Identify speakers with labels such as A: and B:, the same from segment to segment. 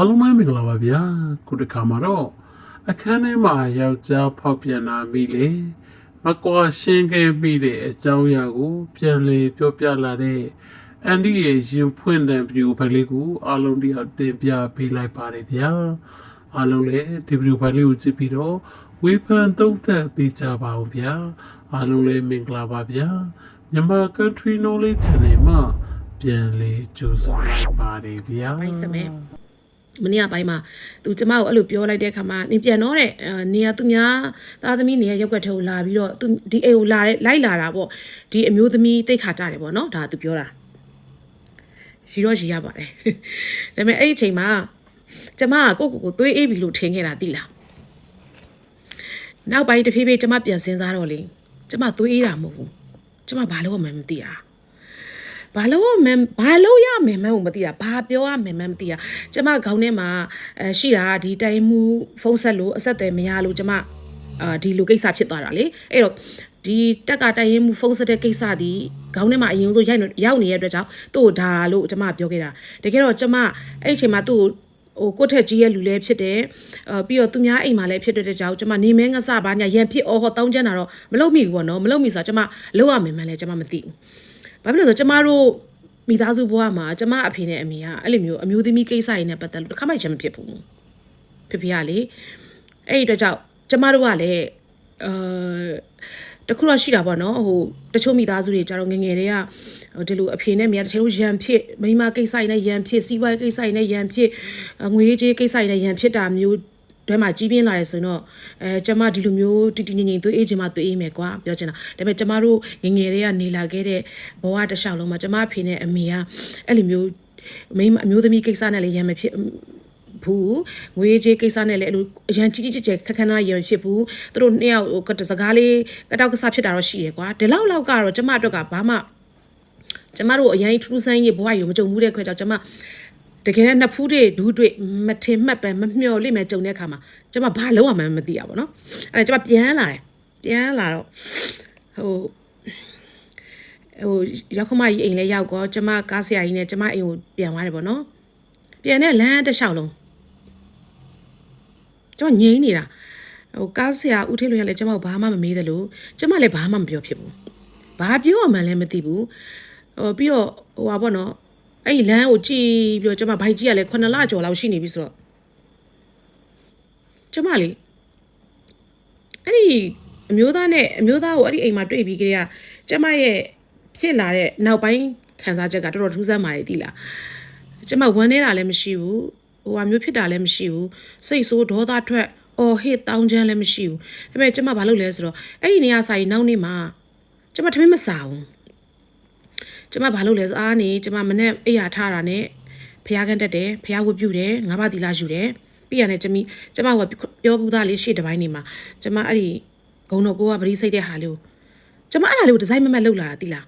A: အားလုံးပဲမင်္ဂလာပါဗျာခုတစ်ခါမှာတော့အခန်းထဲမှာယောက်ျားဖောက်ပြန်လာပြီလေမကွာရှင်းခဲ့ပြီတဲ့အကြောင်းအရာကို ပြန်လေပြောပြလာတဲ့အန်ဒီရဲ့ရင်ဖွင့်တဲ့ဗီဒီယိုဖိုင်လေးကိုအားလုံးဒီအောင်တင်ပြပေးလိုက်ပါတယ်ဗျာအားလုံးလည်းဒီဗီဒီယိုဖိုင်လေးကိုကြည့်ပြီးတော့ဝေဖန်သုံးသပ်ပေးကြပါဦးဗျာအားလုံးလည်းမင်္ဂလာပါဗျာမြန်မာ country knowledge channel မှာပြန်လေကြိုဆိုလိုက်ပါတယ်ဗျာ
B: ပိုင်းစ မဲမနေ့ကပိုင်းမှာသူကျမကိုအဲ့လိုပြောလိုက်တဲ့အခါမှာနင်ပြန်တော့တဲ့အာနေရသူများသားသမီးနေရရက်ွက်ထဲကိုလာပြီးတော့သူဒီအိမ်ကိုလာတဲ့လိုက်လာတာပေါ့ဒီအမျိုးသမီးတိတ်ခါကြတယ်ပေါ့နော်ဒါသူပြောတာရီတော့ရီရပါတယ်ဒါပေမဲ့အဲ့ဒီအချိန်မှာကျမကကိုယ့်ကိုယ်ကိုသွေးအေးပြီလို့ထင်ခဲ့တာသိလားနောက်ပိုင်းတစ်ဖြည်းဖြည်းကျမပြန်စဉ်းစားတော့လေကျမသွေးအေးတာမဟုတ်ဘူးကျမဘာလို့မှမသိတာ ဘာလို့မန်ဘာလို့ရမယ်မန်းကိုမသိတာဘာပြောရမယ်မန်းမသိတာကျမခေါင်းထဲမှာအဲရှိတာဒီတိုင်မှုဖုန်းဆက်လို့အဆက်အသွယ်မရလို့ကျမအာဒီလိုကိစ္စဖြစ်သွားတာလေအဲ့တော့ဒီတက်ကတိုင်ရင်မှုဖုန်းဆက်တဲ့ကိစ္စဒီခေါင်းထဲမှာအရင်ဆုံးရိုက်ရောက်နေတဲ့အတွက်ကြောင့်သူ့ကိုဒါလို့ကျမပြောခဲ့တာတကယ်တော့ကျမအဲ့အချိန်မှာသူ့ကိုဟိုကိုယ့်ထက်ကြီးရဲ့လူလည်းဖြစ်တယ်အာပြီးတော့သူများအိမ်မှာလည်းဖြစ်တဲ့ကြောင့်ကျမနေမဲငဆဘာညာရန်ဖြစ်အော်ဟောတောင်းကျမ်းတာတော့မလုပ်မိဘူးပေါ့နော်မလုပ်မိဆိုတော့ကျမလုပ်ရမယ်မှန်းလည်းကျမမသိဘူး ဘာဖြစ်လို့လဲဆိုတော့ကျမတို့မိသားစုဘဝမှာကျမအဖေနဲ့အမေကအဲ့လိုမျိုးအမျိုးသမီးကိစ္စတွေနဲ့ပတ်သက်လို့တစ်ခါမှချင်မဖြစ်ဘူးဖေဖေကလေအဲ့ဒီအတွက်ကြောင့်ကျမတို့ကလည်းအာတခုတော့ရှိတာပေါ့နော်ဟိုတချို့မိသားစုတွေကြတော့ငယ်ငယ်တွေကဟိုဒီလိုအဖေနဲ့အမေကတချို့ရန်ဖြစ်မိန်းမကိစ္စတွေနဲ့ရန်ဖြစ်စီးပွားရေးကိစ္စတွေနဲ့ရန်ဖြစ်ငွေရေးကြေးကိစ္စတွေနဲ့ရန်ဖြစ်တာမျိုး တွဲမှာကြီးပြင်းလာတယ်ဆိုတော့အဲကျမဒီလိုမျိုးတီတီငင်ငင်သွေးအေးချင်မှသွေးအေးမယ်ကွာပြောချင်တာဒါပေမဲ့ကျမတို့ငယ်ငယ်တွေကနေလာခဲ့တဲ့ဘဝတစ်လျှောက်လုံးမှာကျမအဖေနဲ့အမေကအဲ့လိုမျိုးမိန်းမအမျိုးသမီးကိစ္စနဲ့လည်းရံမဖြစ်ဘူးငွေကြေးကိစ္စနဲ့လည်းအဲ့လိုအရန်ကြီးကြီးကျယ်ကျယ်ခက်ခက်နာရံဖြစ်ဘူးသူတို့နှစ်ယောက်ဟိုကစကားလေးကတောက်ကစားဖြစ်တာတော့ရှိရယ်ကွာဒီလောက်လောက်ကတော့ကျမအတွက်ကဘာမှကျမတို့အရင်ထူးထူးဆန်းကြီးဘဝကြီးမကြုံဘူးတဲ့ခွဲကြောင့်ကျမ တကယ်နှစ်ဖူးတွေဒူးတွေမထင်မှတ်ပဲမမျှော်လိမ့်မယ်ကြုံတဲ့အခါမှာကျမဘာလုံးဝမှမသိရပါတော့အဲ့ဒါကျမပြန်လာတယ်ပြန်လာတော့ဟိုဟိုရောက်ခမကြီးအိမ်လဲရောက်ကောကျမကားဆရာကြီးနဲ့ကျမအိမ်ကိုပြန်သွားတယ်ပေါ့နော်ပြန်တဲ့လမ်းတစ်လျှောက်လုံးကျမငြိမ်းနေတာဟိုကားဆရာဦးထေးလွင်ကလည်းကျမကိုဘာမှမမေးသလိုကျမလည်းဘာမှမပြောဖြစ်ဘူးဘာပြောမှလည်းမသိဘူးဟိုပြီးတော့ဟိုပါပေါ့နော် အဲ့ဒီလမ်းကိုကြည့်ပြီးတော့ကျမဘိုက်ကြီးကလည်း9လကျော်လောက်ရှိနေပြီဆိုတော့ကျမလေအဲ့ဒီအမျိုးသားနဲ့အမျိုးသားကိုအဲ့ဒီအိမ်မှာတွေ့ပြီးကြတဲ့ကျမရဲ့ဖြစ်လာတဲ့နောက်ပိုင်းခံစားချက်ကတော်တော်ထူးဆန်းပါတယ်တိလားကျမဝမ်းနေတာလည်းမရှိဘူးဟိုဟာမျိုးဖြစ်တာလည်းမရှိဘူးစိတ်ဆိုးဒေါသထွက်အော်ဟစ်တောင်းချမ်းလည်းမရှိဘူးဒါပေမဲ့ကျမဘာလုပ်လဲဆိုတော့အဲ့ဒီနေရာဆိုင်နောက်နေ့မှာကျမထမင်းမစားဘူး ကျမဘာလုပ်လဲဆိုအားနေကျမမနဲ့အိယာထားတာနဲ့ဖျားခန်းတက်တယ်ဖျားဝတ်ပြုတယ်ငါးပါးသီလယူတယ်ပြီးရတယ်ကျမကျမကပြောဘူးသားလေးရှေ့တစ်ပိုင်းနေမှာကျမအဲ့ဒီဂုံတော်ကိုကပရိစိတ်တဲ့ဟာလေးကိုကျမအဲ့ဒါလေးကိုဒီဇိုင်းမမတ်လုပ်လာတာတိလား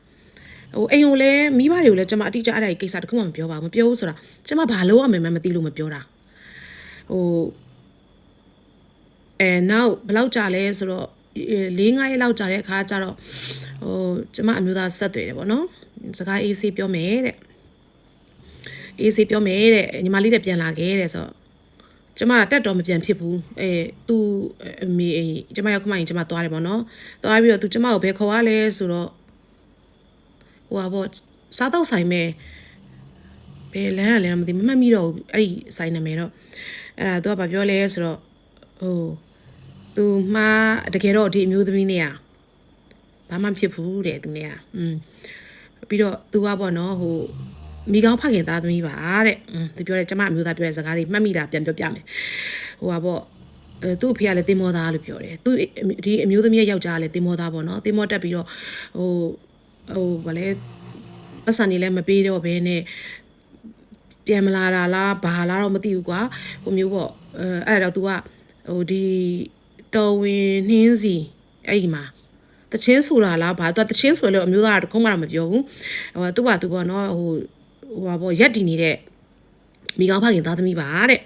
B: ဟိုအိမ်ကိုလည်းမိဘတွေကိုလည်းကျမအတိအကျအဲ့ဒါကြီးကိစ္စတခုမှမပြောပါဘူးမပြောဘူးဆိုတာကျမဘာလို့ရမယ်မသိလို့မပြောတာဟိုအဲနောက်ဘယ်လောက်ကြာလဲဆိုတော့၄၅ရက်လောက်ကြာတဲ့အခါကျတော့ဟိုကျမအမျိုးသားဆက်တွေ့တယ်ပေါ့နော် စကားအေးဆေးပြောမယ်တဲ့အေးဆေးပြောမယ်တဲ့ညီမလေးတဲ့ပြန်လာခဲ့တဲ့ဆိုတော့ကျမတက်တော့မပြန်ဖြစ်ဘူးအဲသူအမေကျမရောက်ခမရင်ကျမသွားတယ်ပေါ့နော်သွားပြီးတော့သူကျမကိုဘယ်ခေါ်ရလဲဆိုတော့ဟိုပါပေါ့စားတော့ဆိုင်မဲ့ဘယ်လမ်းကလဲမသိမမှတ်မိတော့ဘူးအဲ့ဒီဆိုင်နာမည်တော့အဲ့ဒါသူကဘာပြောလဲဆိုတော့ဟိုသူမှားတကယ်တော့ဒီအမျိုးသမီးနဲ့อ่ะဘာမှဖြစ်ဘူးတဲ့သူနဲ့อ่ะอืม ပြီးတော့သူကပေါ့နော်ဟိုမိကောင်းဖခင်သားသမီးပါတဲ့อืมသူပြောတယ်ကျမအမျိုးသားပြောတဲ့စကားတွေမှတ်မိတာပြန်ပြောပြမယ်ဟိုပါပေါ့အဲသူ့အဖေကလည်းတင်မောသားလို့ပြောတယ်သူဒီအမျိုးသမီးရဲ့ယောက်ျားကလည်းတင်မောသားပေါ့နော်တင်မောတက်ပြီးတော့ဟိုဟိုဗာလဲပတ်စံနေလည်းမပေးတော့ဘဲနဲ့ပြန်မလာတာလားဘာလားတော့မသိဘူးကွာဟိုမျိုးပေါ့အဲအဲ့ဒါတော့ तू ကဟိုဒီတော်ဝင်နှင်းစီအဲ့ဒီမှာ တချင်းဆိုတာလားဘာသူကတချင်းဆိုလို့အမျိုးသားကတခုမှတော့မပြောဘူးဟိုသူ့ဘာသူပေါ့နော်ဟိုဟိုပါပေါ့ရက်တည်နေတဲ့မိကောင်းဖခင်သားသမီးပါတဲ့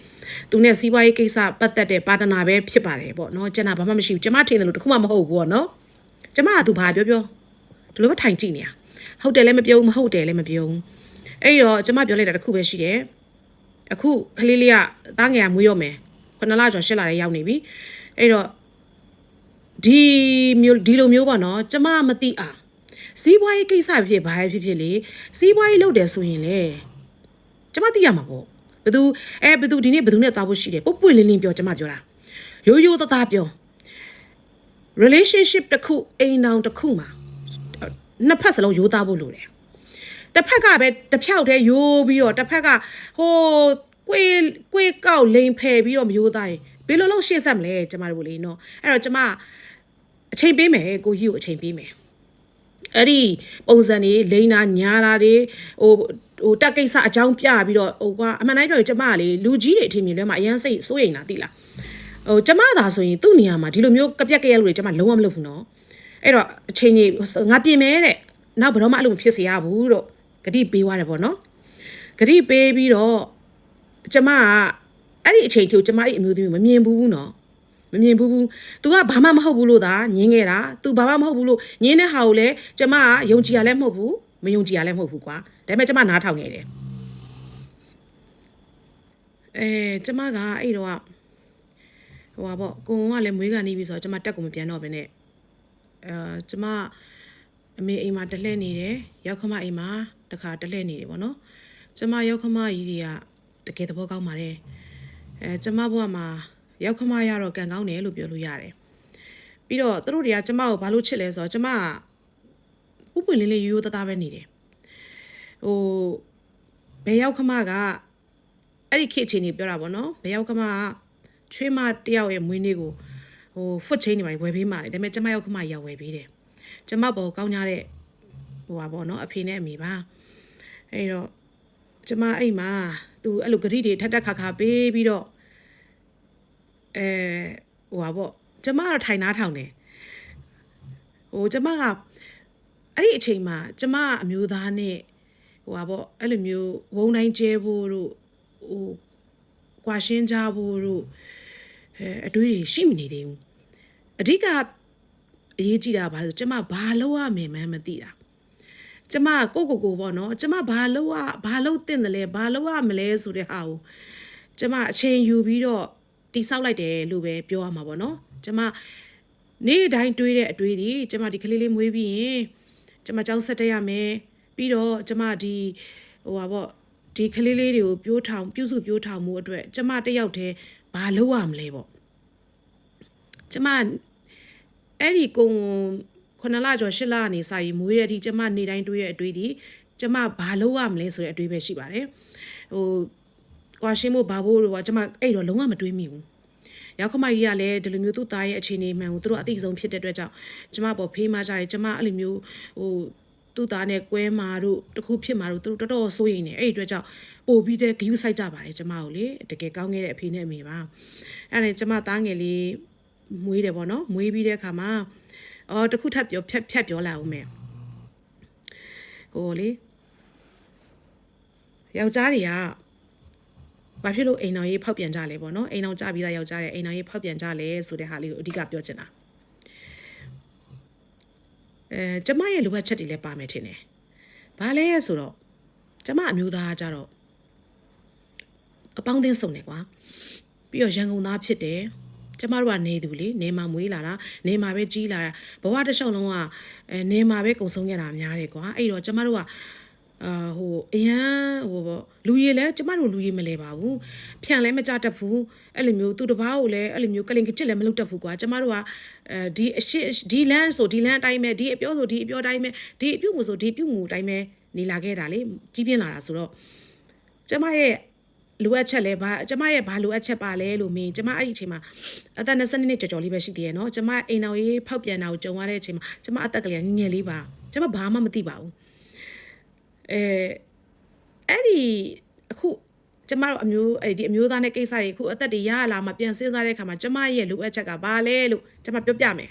B: သူနဲ့စီးပွားရေးကိစ္စပတ်သက်တဲ့ပါတနာပဲဖြစ်ပါတယ်ပေါ့နော်ကျန်တာဘာမှမရှိဘူးကျမထင်တယ်လို့တခုမှမဟုတ်ဘူးပေါ့နော်ကျမကသူဘာပြောပြောဒီလိုပဲထိုင်ကြည့်နေတာဟုတ်တယ်လည်းမပြောဘူးမဟုတ်တယ်လည်းမပြောဘူးအဲ့တော့ကျမပြောလိုက်တာတခုပဲရှိတယ်အခုကလေးလေးကတားငယ်ကမွေးရောမယ်ခုနှစ်လကျော်ရှစ်လလေးရောက်နေပြီအဲ့တော့ ဒီမျိုးဒီလိုမျိုးပေါ့နော်ကျမမသိအောင်စီးပွားရေးကိစ္စဖြစ်ဘာဖြစ်ဖြစ်လေစီးပွားရေးလုပ်တယ်ဆိုရင်လေကျမသိရမှာပေါ့ဘသူအဲဘသူဒီနေ့ဘသူနဲ့သွားဖို့ရှိတယ်ပုတ်ပွင့်လင်းလင်းပြောကျမပြောတာရိုးရိုးသားသားပြော relationship တစ်ခုအိမ်အောင်တစ်ခုမှာနှစ်ဖက်စလုံးရိုးသားဖို့လိုတယ်တစ်ဖက်ကပဲတစ်ဖြောက်တည်းရိုးပြီးတော့တစ်ဖက်ကဟိုကွေကွေကောက်လိန်ဖယ်ပြီးတော့မရိုးသားရင်ဘယ်လိုလုပ်ရှေ့ဆက်မလဲကျမတို့လေနော်အဲ့တော့ကျမ အချိန်ပေးမယ်ကိုကြီးကိုအချိန်ပေးမယ်အဲ့ဒီပုံစံတွေလိန်တာညာတာတွေဟိုဟိုတက်ကိစ္စအကြောင်းပြပြီးတော့ဟိုကအမှန်တိုင်းပြောရင်ကျမကလေလူကြီးတွေအထင်မြင်လဲမှာအရန်စိတ်စိုးရိမ်တာတိလားဟိုကျမသာဆိုရင်သူ့နေရာမှာဒီလိုမျိုးကပြက်ကြက်လို့တွေကျမလုံးဝမလုပ်ဘူးနော်အဲ့တော့အချိန်ကြီးငါပြင်မယ်တဲ့နောက်ဘယ်တော့မှအဲ့လိုမဖြစ်စေရဘူးတော့ဂတိပေးသွားတယ်ပေါ့နော်ဂတိပေးပြီးတော့ကျမကအဲ့ဒီအချိန်ထိကျမအဲ့အမျိုးသမီးမမြင်ဘူးနော် မမြင်ဘူးဘူး तू ကဘာမှမဟုတ်ဘူးလို့သာညင်းခဲ့တာ तू ဘာမှမဟုတ်ဘူးလို့ညင်းတဲ့ဟာကိုလည်းကျမကယုံကြည်ရလည်းမဟုတ်ဘူးမယုံကြည်ရလည်းမဟုတ်ဘူးကွာဒါပေမဲ့ကျမနားထောင်နေတယ်အဲကျမကအဲ့တော့ကဟိုပါပေါ့ကိုကလည်းမွေးကနေပြီဆိုတော့ကျမတက်ကိုမပြန်တော့ဘဲနဲ့အဲကျမအမေအိမ်မှာတလှည့်နေတယ်ရောက်ခမအိမ်မှာတခါတလှည့်နေတယ်ပေါ့နော်ကျမရောက်ခမကြီးတွေကတကယ်သဘောကောင်းပါတယ်အဲကျမဘဝမှာ ရောက်ခမရတော့ကံကောင်းတယ်လို့ပြောလို့ရတယ်ပြီးတော့သူတို့တွေကကျမကိုဘာလို့ချစ်လဲဆိုတော့ကျမကဥပွင့်လေးလေးရိုးရိုးသားသားပဲနေတယ်ဟိုဘယ်ရောက်ခမကအဲ့ဒီခေတ်အချိန်ကြီးပြောတာပေါ့နော်ဘယ်ရောက်ခမကချွေးမတယောက်ရဲ့မွေးနေ့ကိုဟို foot chain တွေပါဝယ်ပေးမှာတယ်ဒါပေမဲ့ကျမရောက်ခမရောက်ဝယ်ပေးတယ်ကျမဘောကောင်းကြတဲ့ဟိုပါပေါ့နော်အဖေနဲ့အမေပါအဲ့တော့ကျမအိမ်မှာသူအဲ့လိုဂရိတွေထက်တက်ခါခါပေးပြီးတော့ အဲဟိုပါပေါ့ကျမကတော့ထိုင်နားထောင်တယ်ဟိုကျမကအဲ့ဒီအချိန်မှာကျမအမျိုးသားနဲ့ဟိုပါပေါ့အဲ့လိုမျိုးဝုံတိုင်းကျဲဖို့တို့ဟိုကွာရှင်းကြဖို့တို့အဲအတွေးတွေရှိမနေသေးဘူးအဓိကအရေးကြီးတာဘာလို့ကျမဘာလုပ်ရမယ်မှန်းမသိတာကျမကိုကိုကိုပေါ့နော်ကျမဘာလုပ်ရဘာလုပ်တင်တယ်လဲဘာလုပ်ရမလဲဆိုတဲ့ဟာကိုကျမအချိန်ယူပြီးတော့ တိဆောက်လိုက်တယ်လို့ပဲပြောရမှာပေါ့နော်ကျမနေ့တိုင်းတွေးတဲ့အတွေးဒီကျမဒီကလေးလေးမွေးပြီးရင်ကျမကြောင်းဆက်တက်ရမယ်ပြီးတော့ကျမဒီဟိုပါပေါ့ဒီကလေးလေးတွေကိုပြိုးထောင်ပြုစုပြိုးထောင်မှုအတွက်ကျမတယောက်တည်းဘာလုပ်ရမလဲပေါ့ကျမအဲ့ဒီကုံခုနလကျော်ရှစ်လကနေစာရီမွေးတဲ့အထိကျမနေတိုင်းတွေးတဲ့အတွေးဒီကျမဘာလုပ်ရမလဲဆိုတဲ့အတွေးပဲရှိပါတယ်ဟို ကွာရှင်းဖို့ဘာဖို့တော့ကျမအဲ့တော့လုံးဝမတွေးမိဘူးရောက်ခမကြီးကလည်းဒီလိုမျိုးသူ့သားရဲ့အခြေအနေမှန်ကိုသူတို့အသိဆုံးဖြစ်တဲ့အတွက်ကြောင့်ကျမပေါ်ဖေးမကြတယ်ကျမအဲ့လိုမျိုးဟိုသူ့သားနဲ့ကွဲမာတို့တခုဖြစ်မာတို့သူတို့တော်တော်စိုးရိမ်နေအဲ့ဒီအတွက်ကြောင့်ပို့ပြီးတဲ့ဂယူးဆိုင်ကြပါတယ်ကျမကိုလေတကယ်ကောင်းခဲ့တဲ့အဖေနဲ့အမေပါအဲ့ဒါကျမသားငယ်လေးမွေးတယ်ပေါ့နော်မွေးပြီးတဲ့အခါမှာအော်တခုထပ်ပြောဖြတ်ဖြတ်ပြောလာအောင်မယ်ဟိုလေယောက်ျားတွေက ဘာဖြစ်လို့အိမ်တော်ရေးဖောက်ပြန်ကြလဲပေါ့နော်အိမ်တော်ကြပြီးသားယောက်ျားတွေအိမ်တော်ရေးဖောက်ပြန်ကြလဲဆိုတဲ့ဟာလေးကိုအဓိကပြောချင်တာအဲကျမရဲ့လိုအပ်ချက်တွေလည်းပါမယ်ထင်တယ်ဘာလဲဆိုတော့ကျမအမျိုးသားကကြတော့အပေါင်းအသင်းစုံတယ်ကွာပြီးတော့ရန်ကုန်သားဖြစ်တယ်ကျမတို့ကနေသူလေနေမှာမွေးလာတာနေမှာပဲကြီးလာတာဘဝတစ်လျှောက်လုံးကအဲနေမှာပဲကုံဆုံးရတာများတယ်ကွာအဲ့တော့ကျမတို့က အာဟိုအရန်ဟိုပေါ့လူရည်လဲကျမတို့လူရည်မလဲပါဘူးဖြန်လဲမကြတတ်ဘူးအဲ့လိုမျိုးသူတစ်ပားကိုလည်းအဲ့လိုမျိုးကလင်ကချစ်လည်းမလုပ်တတ်ဘူးကွာကျမတို့ကအဲဒီအရှိဒီလန်းဆိုဒီလန်းအတိုင်းပဲဒီအပြောဆိုဒီအပြောတိုင်းပဲဒီအပြုတ်မှုဆိုဒီပြုတ်မှုအတိုင်းပဲနေလာခဲ့တာလေကြီးပြင်းလာတာဆိုတော့ကျမရဲ့လိုအပ်ချက်လဲဘာကျမရဲ့ဘာလိုအပ်ချက်ပါလဲလို့မင်းကျမအဲ့ဒီအချိန်မှာအသက်20နှစ်ကျော်ကျော်လေးပဲရှိသေးရဲ့နော်ကျမအိမ်တော်ရေးဖောက်ပြန်တာကိုကြုံရတဲ့အချိန်မှာကျမအသက်ကလေးငငယ်လေးပါကျမဘာမှမသိပါဘူး အဲအဲ့ဒီအခုကျမတို့အမျိုးအဲ့ဒီအမျိုးသားနဲ့ကိစ္စတွေအခုအသက်တွေရလာမှပြန်စဉ်းစားတဲ့အခါမှာကျမရဲ့လိုအပ်ချက်ကဘာလဲလို့ကျမပြောပြမယ်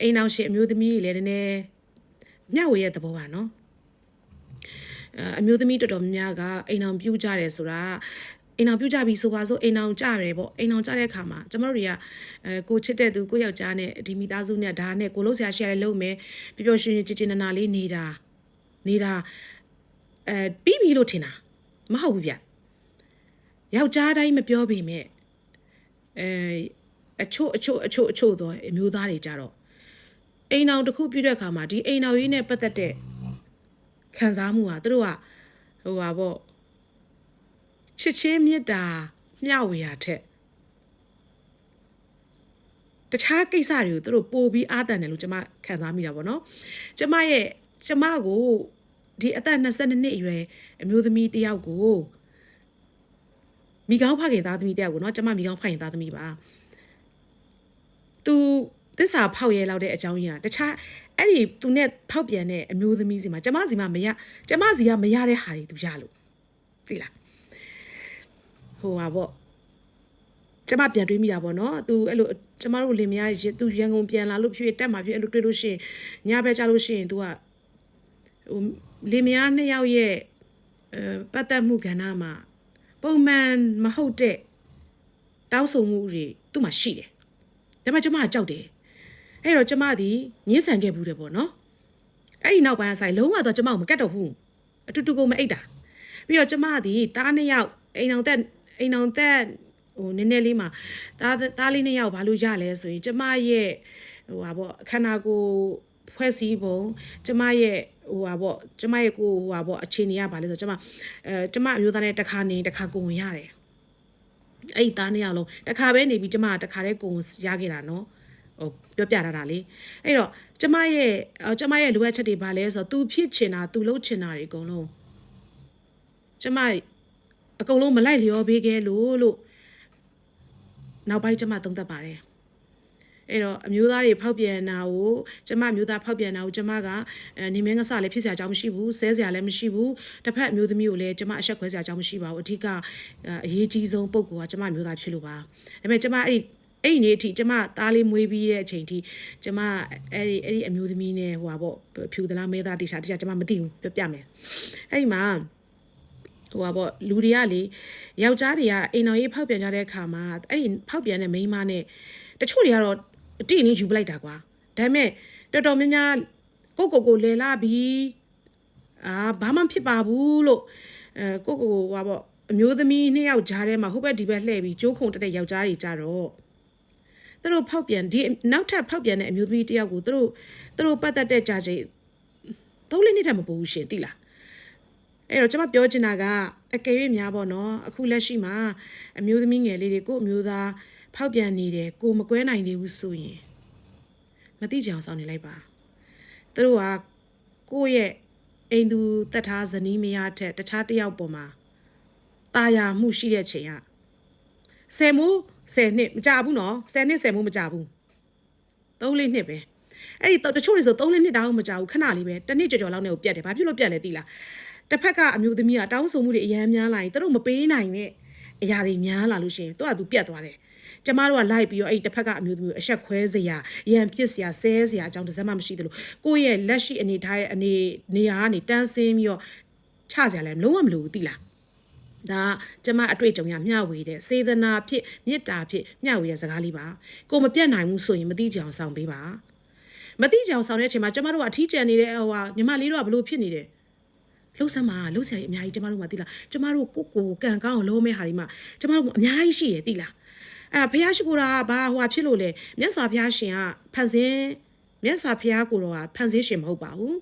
B: အိမ်တော်ရှင်အမျိုးသမီးတွေလည်းနည်းနည်းမျှဝေရဲ့သဘောပါနော်အမျိုးသမီးတော်တော်များကအိမ်အောင်ပြုတ်ကြတယ်ဆိုတာအိမ်အောင်ပြုတ်ကြပြီဆိုပါစို့အိမ်အောင်ကြတယ်ပေါ့အိမ်အောင်ကြတဲ့အခါမှာကျမတို့တွေကအဲကိုချစ်တဲ့သူကိုယောက်ျားနဲ့ဒီမိသားစုနဲ့ဒါနဲ့ကိုလုံးဆရာရှယ်လုံးမယ်ပျော်ပျော်ရွှင်ရွှင်ချစ်ချစ်နာနာလေးနေတာနေတာ အဲပြီးပြီလို့ထင်တာမဟုတ်ဘူးဗျယောက်ျားတိုင်းမပြောပေမဲ့အဲအချို့အချို့အချို့အချို့သောအမျိုးသားတွေကြတော့အိမ်အောင်တစ်ခုပြုတဲ့အခါမှာဒီအိမ်အောင်ရေးနဲ့ပတ်သက်တဲ့ခံစားမှုဟာသူတို့ကဟိုပါပေါ့ချစ်ချင်းမေတ္တာမျှဝေရထက်တခြားကိစ္စတွေကိုသူတို့ပို့ပြီးအားတန်တယ်လို့ကျွန်မခံစားမိတာပေါ့နော်ကျွန်မရဲ့ကျွန်မကို ဒီအသက်22နှစ်အရွယ်အမျိုးသမီးတယောက်ကိုမိကောင်းဖခင်သားသမီးတယောက်ကိုနော်ကျမမိကောင်းဖခင်သားသမီးပါသူသစ္စာဖောက်ရဲလောက်တဲ့အကြောင်းရင်းอ่ะတခြားအဲ့ဒီသူနဲ့ဖောက်ပြန်တဲ့အမျိုးသမီးစီမှာကျမစီမှာမရကျမစီကမရတဲ့ဟာတွေသူရလို့သိလားဟိုပါဗောကျမပြန်တွေးမိတာဗောနော်သူအဲ့လိုကျမတို့လင်မယားသူရန်ကုန်ပြန်လာလို့ဖြစ်တက်မှာဖြစ်အဲ့လိုတွေးလို့ရှိရင်ညဘက်ကြလို့ရှိရင် तू က ဟိုလင်မယားနှစ်ယောက်ရဲ့အဲပတ်သက်မှုကဏ္ဍမှာပုံမှန်မဟုတ်တဲ့တောင်းဆိုမှုတွေသူ့မှာရှိတယ်။ဒါပေမဲ့ကျမကကြောက်တယ်။အဲ့တော့ကျမဒီငင်းဆန်ခဲ့ဘူးတယ်ပေါ့နော်။အဲ့ဒီနောက်ပိုင်းအဆိုင်လုံးဝတော့ကျမကိုမကတ်တော့ဘူး။အတူတူကိုမအိတ်တာ။ပြီးတော့ကျမဒီတားနှစ်ယောက်အိမ်အောင်သက်အိမ်အောင်သက်ဟိုနည်းနည်းလေးမှာတားတားလေးနှစ်ယောက်ဘာလို့ရလဲဆိုရင်ကျမရဲ့ဟိုဟာပေါ့အခန္ဓာကိုယ် ဖွဲ့စည်းပုံကျမရဲ့ဟိုဟာပေါ့ကျမရဲ့ကိုဟိုဟာပေါ့အခြေအနေကဘာလဲဆိုတော့ကျမအဲကျမအမျိုးသားနဲ့တစ်ခါနေတစ်ခါကိုဝင်ရတယ်အဲ့ဒီသားနှစ်ယောက်လုံးတစ်ခါပဲနေပြီးကျမကတစ်ခါတည်းကိုဝင်ရခဲ့တာနော်ဟိုပြောပြတာတာလေအဲ့တော့ကျမရဲ့အော်ကျမရဲ့လိုအပ်ချက်တွေဘာလဲဆိုတော့ तू ဖြစ်ချင်တာ तू လုပ်ချင်တာတွေအကုန်လုံးကျမအကုန်လုံးမလိုက်လျောပေးခဲ့လို့လို့နောက်ပိုင်းကျမသုံးသပ်ပါတယ် အဲ့တော့အမျိုးသားတွေဖောက်ပြန်တာကိုကျမအမျိုးသားဖောက်ပြန်တာကိုကျမကအဲနေမင်းငဆလည်းဖြစ်စရာအကြောင်းမရှိဘူးဆဲစရာလည်းမရှိဘူးတစ်ဖက်အမျိုးသမီးကိုလည်းကျမအဆက်ခွဲစရာအကြောင်းမရှိပါဘူးအဓိကအရေးကြီးဆုံးပုံကကျမအမျိုးသားဖြစ်လို့ပါဒါပေမဲ့ကျမအဲ့ဒီအဲ့ဒီနေ့အထိကျမသားလေးမွေးပြီးတဲ့အချိန်ထိကျမအဲ့ဒီအဲ့ဒီအမျိုးသမီးနဲ့ဟိုပါပေါ့ဖြူသလားမဲသလားတိချာတိချာကျမမသိဘူးပြောပြမယ်အဲ့ဒီမှာဟိုပါပေါ့လူတွေကလေယောက်ျားတွေကအိမ်တော်ရေးဖောက်ပြန်ကြတဲ့အခါမှာအဲ့ဒီဖောက်ပြန်တဲ့မိန်းမနဲ့တချို့တွေကတော့ အတိအင်းယူပလိုက်တာကွာဒါပေမဲ့တော်တော်များများကိုကိုကိုလဲလာပြီးအာဘာမှဖြစ်ပါဘူးလို့အဲကိုကိုဟိုပါပေါ့အမျိုးသမီးနှစ်ယောက်ကြားထဲမှာဟိုဘက်ဒီဘက်လှည့်ပြီးကျိုးခုံတက်တဲ့ယောက်ျားတွေကြတော့သူတို့ဖောက်ပြန်ဒီနောက်ထပ်ဖောက်ပြန်တဲ့အမျိုးသမီးတယောက်ကိုသူတို့သူတို့ပတ်သက်တဲ့ကြာချိန်သုံးလေးနှစ်ထက်မပိုဘူးရှင်သိလားအဲ့တော့ကျွန်မပြောချင်တာကအကယ်၍များပေါ့နော်အခုလက်ရှိမှာအမျိုးသမီးငယ်လေးတွေကိုအမျိုးသား ဖောက်ပြန်နေတယ်ကိုမကွဲနိုင်သေးဘူးဆိုရင်မသိကြအောင်စောင့်နေလိုက်ပါသူတို့ကကိုယ့်ရဲ့အိမ်သူတက်ထားဇနီးမယားထက်တခြားတစ်ယောက်ပေါ်မှာตาယာမှုရှိတဲ့ချိန်ကဆယ်မိုးဆယ်နှစ်မကြဘူးနော်ဆယ်နှစ်ဆယ်မိုးမကြဘူးသုံးလေးနှစ်ပဲအဲ့ဒီတချို့တွေဆိုသုံးလေးနှစ်တောင်မကြဘူးခဏလေးပဲတစ်နှစ်ကြော်ကြော်လောက်နဲ့ကိုပြတ်တယ်ဘာဖြစ်လို့ပြတ်လဲသိလားတစ်ဖက်ကအမျိုးသမီးကတောင်းဆိုမှုတွေအများများလာရင်သူတို့မပေးနိုင်တဲ့အရာတွေများလာလို့ရှိရင်သူကသူပြတ်သွားတယ် ကျမတို့ကလိုက်ပြီးတော့အဲ့တစ်ဖက်ကအမျိုးသမီးကိုအဆက်ခွဲစရာရန်ပစ်စရာဆဲစရာအကြောင်းတစ်စက်မှမရှိသလိုကိုယ့်ရဲ့လက်ရှိအနေထားရဲ့အနေနေရာကနေတန်းဆင်းပြီးတော့ချစရာလည်းလုံးဝမလိုဘူးတိလားဒါကျမအတွေ့အကြုံရမျှဝေတဲ့စေတနာဖြစ်မေတ္တာဖြစ်မျှဝေတဲ့စကားလေးပါကိုမပြတ်နိုင်ဘူးဆိုရင်မသိကြအောင်ဆောင်ပေးပါမသိကြအောင်ဆောင်တဲ့အချိန်မှာကျမတို့ကအထီးကျန်နေတဲ့ဟိုဟာညီမလေးတို့ကဘလို့ဖြစ်နေတယ်လှုပ်ဆမ်းမှာလှုပ်ဆရာကြီးအများကြီးကျမတို့မှသိလားကျမတို့ကိုကိုကန်ကောင်းအောင်လုံးမဲ့ဟာဒီမှာကျမတို့အများကြီးရှိရသိလား အဲဖះရှိခိုးတာကဘာဟိုဟာဖြစ်လို့လဲမြတ်စွာဘုရားရှင်ကဖန်ဆင်းမြတ်စွာဘုရားကိုတော့ဖန်ဆင်းရှင်မဟုတ်ပါဘူး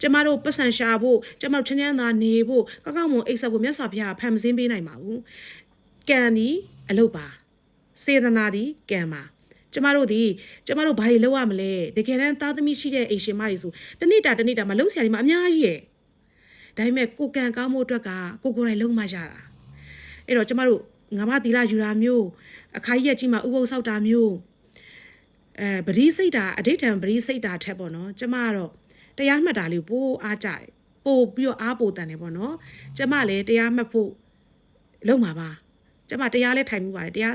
B: ကျမတို့ပတ်စံရှာဖို့ကျမတို့ချမ်းချမ်းသာနေဖို့ကောက်ကောက်မွန်အိတ်ဆက်ဖို့မြတ်စွာဘုရားကဖန်မစင်းပေးနိုင်ပါဘူးကံဒီအလုပ်ပါစေတနာဒီကံပါကျမတို့ဒီကျမတို့ဘာတွေလုပ်ရမလဲတကယ်တမ်းသားသမီးရှိတဲ့အိမ်ရှင်မတွေဆိုတနေ့တာတနေ့တာမလုံးဆရာတွေမှာအများကြီးရဲ့ဒါပေမဲ့ကိုကံကောင်းမှုအတွက်ကကိုကိုယ်တိုင်လုံးမရတာအဲ့တော့ကျမတို့ ငါမသီလယူတာမျိုးအခိုက်ရက်ကြီးမှာဥပုသ်ဆောက်တာမျိုးအဲပရိစိတ်တာအဋိဌံပရိစိတ်တာထက်ပေါ့နော်ကျမကတော့တရားမှတ်တာလေးပိုးအားကြတယ်ပို့ပြီးတော့အားပိုတန်တယ်ပေါ့နော်ကျမလည်းတရားမှတ်ဖို့လုံးပါပါကျမတရားလဲထိုင်မှုပါတယ်တရား